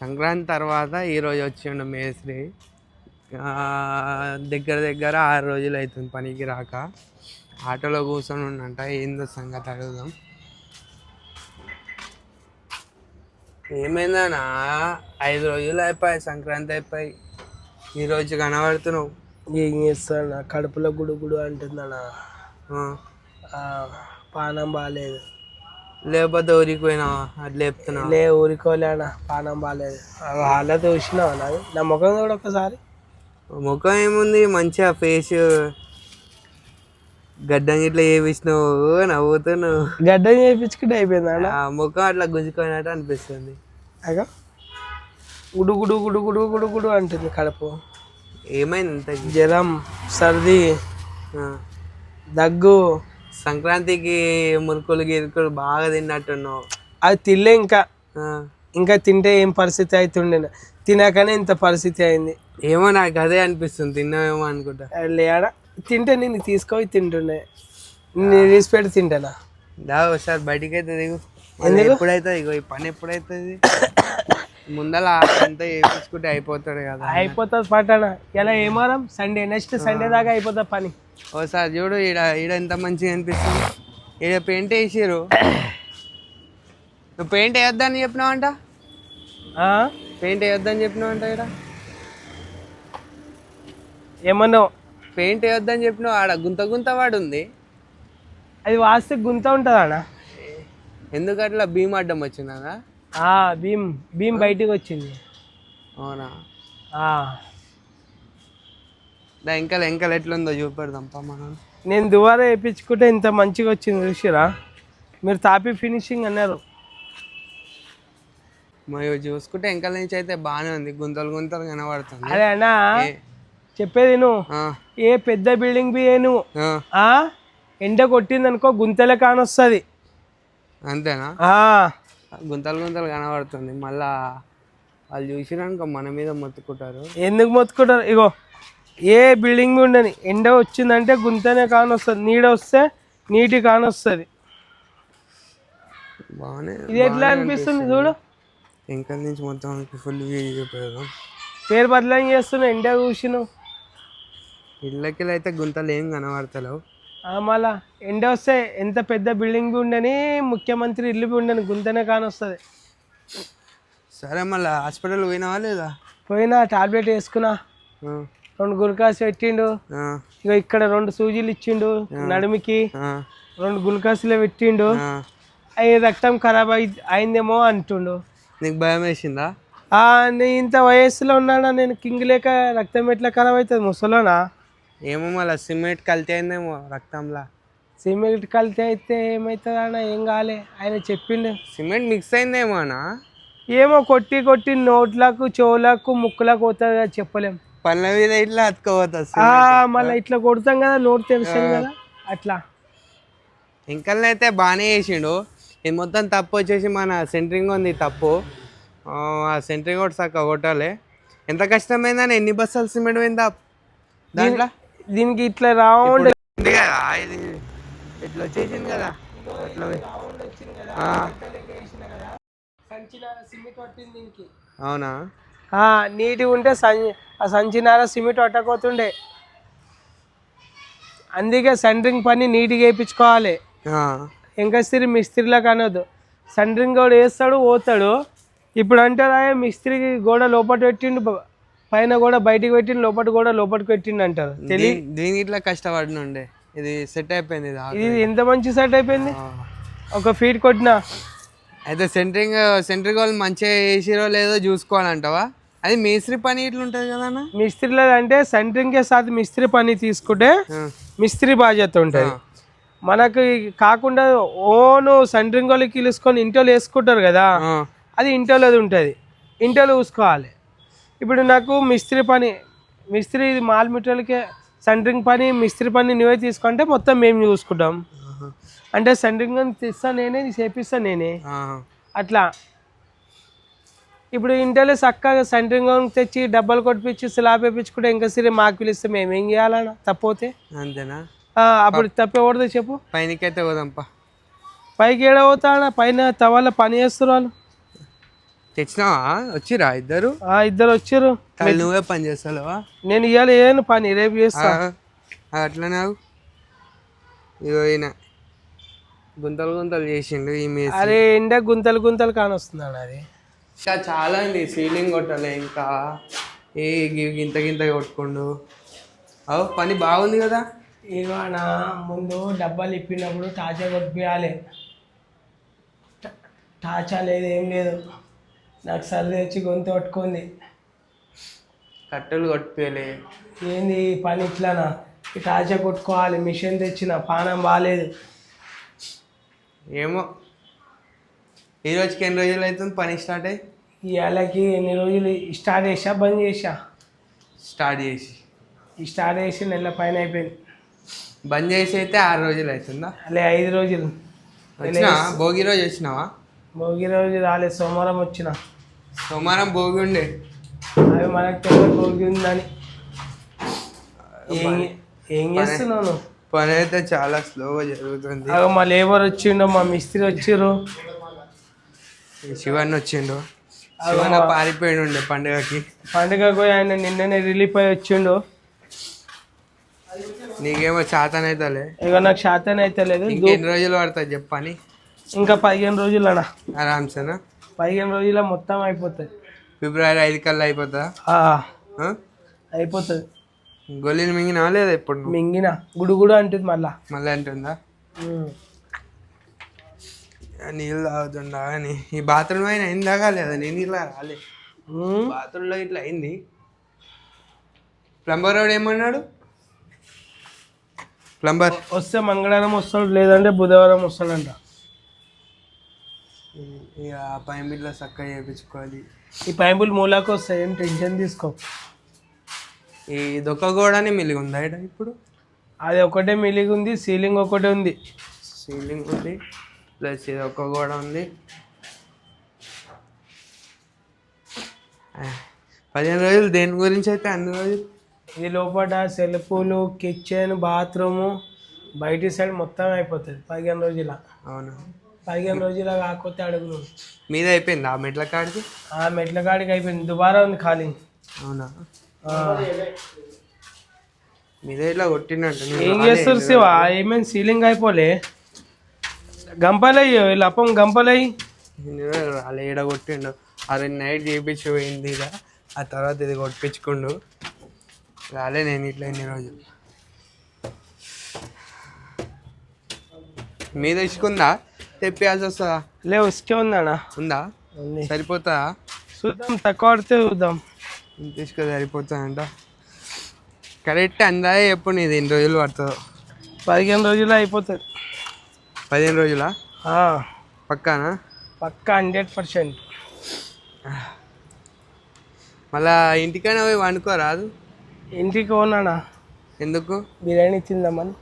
సంక్రాంతి తర్వాత ఈరోజు వచ్చిండు మేస్త్రి. దగ్గర దగ్గర ఆరు రోజులు అవుతుంది పనికి రాక. ఆటోలో కూర్చొని ఉండంట ఏందో సంగతి అడుగుదాం. ఏమైందన్నా? ఐదు రోజులు అయిపోయాయి సంక్రాంతి అయిపోయి. ఈరోజు కనబడుతున్నావు. ఏం చేస్తాను కడుపులో గుడు గుడు అంటుందన్న పానం బాగాలేదు లేకపోతే ఊరికి పోయినావా అట్లా చెప్తున్నావు లే ఊరుకోలేనా? పానం బాగాలేదు వాళ్ళ చూసినావా నాది? నా ముఖం కూడా ఒకసారి ముఖం ఏముంది? మంచిగా ఫేస్ గడ్డం ఇట్లా చేపించినావు. నవ్వుతున్నావు. గడ్డం చేయించుకుంటే అయిపోయింది ఆ ముఖం అట్లా గుంజుకున్నట్టు అనిపిస్తుంది. అగా. గుడు గుడు గుడు గుడు గుడు గుడు అంటుంది కడుపు. ఏమైంది జ్వరం సర్ది దగ్గు సంక్రాంతికి మురుకులు గిరుకులు బాగా తిన్నట్టున్నావు. అది తినలే ఇంకా. ఇంకా తింటే ఏం పరిస్థితి అవుతుండే తినకనే ఇంత పరిస్థితి అయింది. ఏమో నాకు అదే అనిపిస్తుంది తిన్నావేమో అనుకుంటా. లేడ? తింటే నేను తీసుకొని తింటుండే. నేను తీసిపెట్టి తింటానా? దా ఒకసారి బయటికి అయితే దిగు. మళ్ళీ ఎప్పుడైతే ఇగో ఈ పని ఎప్పుడైతుంది ముందల అంతా వేపించుకుంటే అయిపోతాడు కదా అయిపోతుంది పట్టణ. ఇలా ఏమారం? సండే నెక్స్ట్ సండే దాకా అయిపోతుంది పని. ఓసారి చూడు ఈడ ఈడ ఎంత మంచిగా అనిపిస్తుంది. ఈడ పెయింట్ వేసిర్రు. నువ్వు పెయింట్ వేయొద్దని చెప్పినావంట? పెయింట్ వేయొద్దని చెప్పినావంట ఈడ? ఏమన్నా పెయింట్ వేయొద్దని చెప్పినావు. ఆడ గుంత గుంత వాడు ఉంది అది వాస్తే గుంత ఉంటుంది అన్న ఎందుకు అట్లా భీమ్ అడ్డం వచ్చిందా భీమ్ భీమ్ బయటికి వచ్చింది అవునా ఇంకా ఎంకలు ఎట్లుందో చూపెడదాం మనం నేను దువారా వేయించుకుంటే ఇంత మంచిగా వచ్చింది చూసిరా మీరు తాపి ఫినిషింగ్ అన్నారు. మరి చూసుకుంటే ఎంకల నుంచి అయితే బాగానే ఉంది. గుంతలు గుంతలు కనబడుతుంది. అదే అన్నా చెప్పేది నువ్వు ఏ పెద్ద బిల్డింగ్ బి ఏ నువ్వు? ఎండ కొట్టింది అనుకో గుంతలే కానొస్తుంది. అంతేనా? గుంతలు గుంతలు కనబడుతుంది. మళ్ళా వాళ్ళు చూసినాక మన మీద మొత్తుకుంటారు. ఎందుకు మొత్తుకుంటారు? ఇగో ఏ బిల్డింగ్ ఉండని ఎండ వచ్చిందంటే గుంతనే కానొస్తుంది. నీడ వస్తే నీటి కానొస్తుంది. బాగానే ఇది ఎట్లా అనిపిస్తుంది చూడు? ఎంకల నుంచి మొత్తం ఫుల్ పేరు బదలాం చేస్తున్నా ఎండ చూసినావు. ఇళ్ళకి అయితే గుంతలు ఏం కనబడతలేవు. మళ్ళా ఎండ వస్తే ఎంత పెద్ద బిల్డింగ్ బి ఉండని ముఖ్యమంత్రి ఇల్లు ఉండని గుంతనే కానొస్తుంది. సరే మళ్ళీ హాస్పిటల్ పోయినావా లేదా? పోయినా టాబ్లెట్ వేసుకున్నా. రెండు గుల్కాస్ పెట్టిండు. ఇక ఇక్కడ రెండు సూజీలు ఇచ్చిండు నడుమికి. రెండు గుల్కాసులు పెట్టిండు. అవి రక్తం ఖరాబ్ అయి అయిందేమో అంటుండు. నీకు భయం వేసిందా? ఆ, నీ ఇంత వయస్సులో ఉన్నాడా నేను కింగ్ లేక రక్తం ఎట్లా ఖరాబ్ అవుతుంది ముసలోనా? ఏమో మళ్ళీ సిమెంట్ కల్తీ అయిందేమో రక్తంలా. సిమెంట్ కలితే అయితే ఏమవుతుంది అన్న ఏం కాలే. ఆయన చెప్పిండు. సిమెంట్ మిక్స్ అయిందేమో అనా ఏమో కొట్టి కొట్టి నోట్లకు చెవులకు ముక్కులకు పోతుంది కదా చెప్పలేం. పళ్ళ మీద ఇట్లా అతుకోపోతుంది ఆ, మళ్ళీ ఇట్లా కొడతాం కదా నోట్ తెలుస్తుంది కదా అట్లా. ఇంకల్ని అయితే బాగానే చేసిండు. ఇది మొత్తం తప్పు వచ్చేసి మన సెంటరింగ్ ఉంది తప్పు. ఆ, ఆ సెంటరింగ్ కూడా చక్కగా కొట్టాలి. ఎంత కష్టమైందని ఎన్ని బస్సులు సిమెంట్ పోయిందా? దాంట్లో? దీనికి ఇట్లా రౌండ్ ఉంది కదా ఇది ఇట్లా వచ్చేసింది కదా ఇట్లా. ఆ, అవునా? నీట్గా ఉంటే ఆ సంచినార సిమెంట్ పట్టకపోతుండే. అందుకే సండ్రింగ్ పని నీట్గా వేయించుకోవాలి ఆ, ఎంకస్త్రి మిస్త్రిలకు అనొద్దు. సండ్రింగ్ కూడా వేస్తాడు పోతాడు. ఇప్పుడు అంటారా మిస్త్రికి గోడ లోపల పెట్టిండు పైన కూడా బయటికి పెట్టిండు లోపల కూడా లోపలికి పెట్టిండు అంటారు దీనికి ఇట్లా కష్టపడినుండే. ఇది సెట్ అయిపోయింది ఇది ఎంత మంచి సెట్ అయిపోయింది. ఒక ఫీట్ కొట్టిన. అయితే సెంటరింగ్ సెంటరింగ్ వాళ్ళు మంచిగా వేసిరో లేదో చూసుకోవాలంటావా? అది మేస్త్రి పని ఇట్లా ఉంటుంది కదా మిస్త్రీలో అంటే సెంటరింగ్కే సాత్ మిస్త్రీ పని తీసుకుంటే మిస్త్రీ బాధ్యత ఉంటుంది. మనకు కాకుండా ఓను సెంటరింగ్ వాళ్ళకి పిలుచుకొని ఇంటోలు వేసుకుంటారు కదా అది ఇంటోలది ఉంటుంది. ఇంటోలు చూసుకోవాలి. ఇప్పుడు నాకు మిస్త్రీ పని మిస్త్రీ మాల్ మీటర్లకే సెంటరింగ్ పని మిస్త్రీ పని నువ్వే తీసుకుంటే మొత్తం మేము చూసుకుంటాం. అంటే సెంటరింగ్ తెస్తా నేనే చేపిస్తా నేనే. అట్లా. ఇప్పుడు ఇంటర్లో చక్కగా సెంటరింగ్ తెచ్చి డబ్బాలు కొట్టిపించి స్లాబ్ వేయించుకుంటే ఇంకా సరే మాకు పిలిస్తే మేము ఏం చేయాలన్నా? తప్పోతే. అంతేనా? అప్పుడు తప్పేకూడదు చెప్పు. పైనకైతే పోదాంపా. పైకి ఏడ పోతాడా పైన తవాల పని చేస్తారు వాళ్ళు. తెచ్చినావా వచ్చిరా ఇద్దరు? ఆ ఇద్దరు వచ్చారు. నువ్వే పని చేస్తావా నేను ఇవాళ ఏను పని? రేపు చేస్తా. అట్లా నాకు ఇగో ఈయన. గుంతలు గుంతలు చేసిండు ఈ మీ అరే ఎండ గుంతలు గుంతలు కానొస్తున్నాడు అది. ఇంకా చాలా అండి సీలింగ్ కొట్టాలి ఇంకా. ఏ గింత గింత కొట్టుకుండు. అవు పని బాగుంది కదా? ఇవాళ ముందు డబ్బాలు ఇప్పినప్పుడు టాచా కొట్టియాలి టాచా లేదు ఏం లేదు. నాకు సర్ది వచ్చి గొంతు పట్టుకుంది. కట్టెలు కొట్టిపోయలే ఏంది ఈ పని ఇట్లానా? టాచా కొట్టుకోవాలి మిషన్ తెచ్చిన పానం బాగాలేదు ఏమో. ఈ రోజుకి ఎన్ని రోజులు అవుతుంది పని స్టార్ట్ అయ్యి? ఈ ఏళ్ళకి ఎన్ని రోజులు? స్టార్ట్ చేసా బంద్ చేసా? స్టార్ట్ చేసి. ఈ స్టార్ట్ చేసి నెల పైన అయిపోయింది. బంద్ చేసి అయితే ఆరు రోజులు అవుతుందా? అలే ఐదు రోజులు. వచ్చినా భోగి రోజు వచ్చినావా? భోగి రోజు రాలేదు సోమవారం వచ్చిన. సోమవారం భోగి ఉండే. అవి మనకు తెలియదు భోగి ఉందని. ఏం నువ్వు? పని అయితే చాలా స్లోగా జరుగుతుంది. అగో మా లేబర్ వచ్చిండు మా మిస్త్రి వచ్చిర్రు. శివన్ వచ్చిండు. శివన్న పారిపోయి ఉండే పండుగకి. పండుగకు పోయి ఆయన నిన్ననే రిలీఫ్ అయి వచ్చిండు. నీకేమో చాతనైతలే. ఇక నాకు శాతం అయితే లేదు ఇంకెన్ని రోజులు పడుతుంది చెప్పని ఇంకా పదిహేను రోజులు అన్న. ఆరామ్సేనా? పదిహేను రోజుల మొత్తం అయిపోతుంది. ఫిబ్రవరి ఐదు కల్లా అయిపోతుందా? అయిపోతుంది. గొల్లిని మింగినా లేదా ఇప్పుడు మింగిన. గుడుగుడు అంటుంది మళ్ళా. మళ్ళీ అంటుందా? నీళ్ళు తాగుతుండా అని. ఈ బాత్రూమ్ అయినా అయింది దాకా లేదా నేను ఇలా రాలే. బాత్రూంలో ఇట్లా అయింది. ప్లంబర్ వాడు ఏమన్నాడు? ప్లంబర్. వస్తే మంగళవారం వస్తాడు లేదంటే బుధవారం వస్తాడంట. ఇక ఇట్లా చక్కగా చేయించుకోవాలి ఈ పైపులు మూలాకు వస్తాయి ఏం టెన్షన్ తీసుకో. ఈ దొక్క గోడని మిలిగి ఉందా ఈడ ఇప్పుడు? అది ఒకటే మిలిగి ఉంది సీలింగ్ ఒకటే ఉంది. సీలింగ్ ఉంది ప్లస్ ఇది ఒక్క గోడ ఉంది. పదిహేను రోజులు దేని గురించి అయితే అన్ని రోజులు? ఇది లోపల సెల్ఫ్లు కిచెన్ బాత్రూము బయటి సైడ్ మొత్తం అయిపోతుంది పదిహేను రోజుల. అవును? పదిహేను రోజుల కాకపోతే అడుగులు మీద అయిపోయింది? ఆ మెట్ల కాడికి? ఆ మెట్ల కాడికి అయిపోయింది. దుబారా ఉంది ఖాళీ. అవునా. మీద ఇట్లా కొట్టినట్టు. నేను ఏం. చేస్తారు శివ? ఏమేమి సీలింగ్ అయిపోలే. గంపలయ్యో వీళ్ళ అప్పం గంపలయ్యి. రాలే ఈడ కొట్టిండు. అది నైట్ చేయించి పోయింది ఇక ఆ తర్వాత ఇది కొట్టించుకుండు. రాలే నేను ఇట్లా ఎన్ని రోజులు. మీద ఇసుకుందా తెప్పియాల్సి వస్తుందా లే ఉసుకే ఉందన్నా. ఉందా? ఉంది. సరిపోతుందా చూద్దాం తక్కువ పడితే చూద్దాం. ఇసుక సరిపోతుందంట కరెక్ట్ అందాజే ఎప్పుడు నీది ఎన్ని రోజులు పడుతుందో? పదిహేను రోజులు అయిపోతుంది. పదిహేను రోజులా? పక్కానా? పక్కా హండ్రెడ్ పర్సెంట్. మళ్ళా ఇంటికైనా పోయి వండుకోరాదు? ఇంటికి పోనానా ఎందుకు? బిర్యానీ తిందామని.